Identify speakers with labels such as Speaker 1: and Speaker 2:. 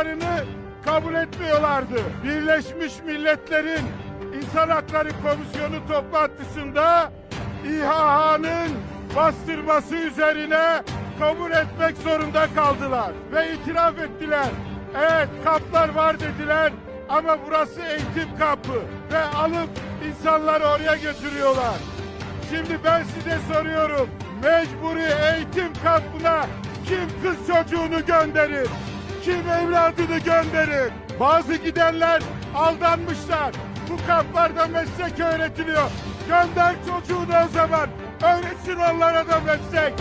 Speaker 1: haklarını kabul etmiyorlardı. Birleşmiş Milletler'in İnsan Hakları Komisyonu toplantısında İHA'nın bastırması üzerine kabul etmek zorunda kaldılar ve itiraf ettiler. Evet kamplar var dediler ama burası eğitim kampı ve alıp insanları oraya götürüyorlar. Şimdi ben size soruyorum. Mecburi eğitim kampına kim kız çocuğunu gönderir? Kim evladını gönderir? Bazı gidenler aldanmışlar. Bu kamplarda meslek öğretiliyor. Gönder çocuğunu o zaman. Öğretsin onlara da meslek.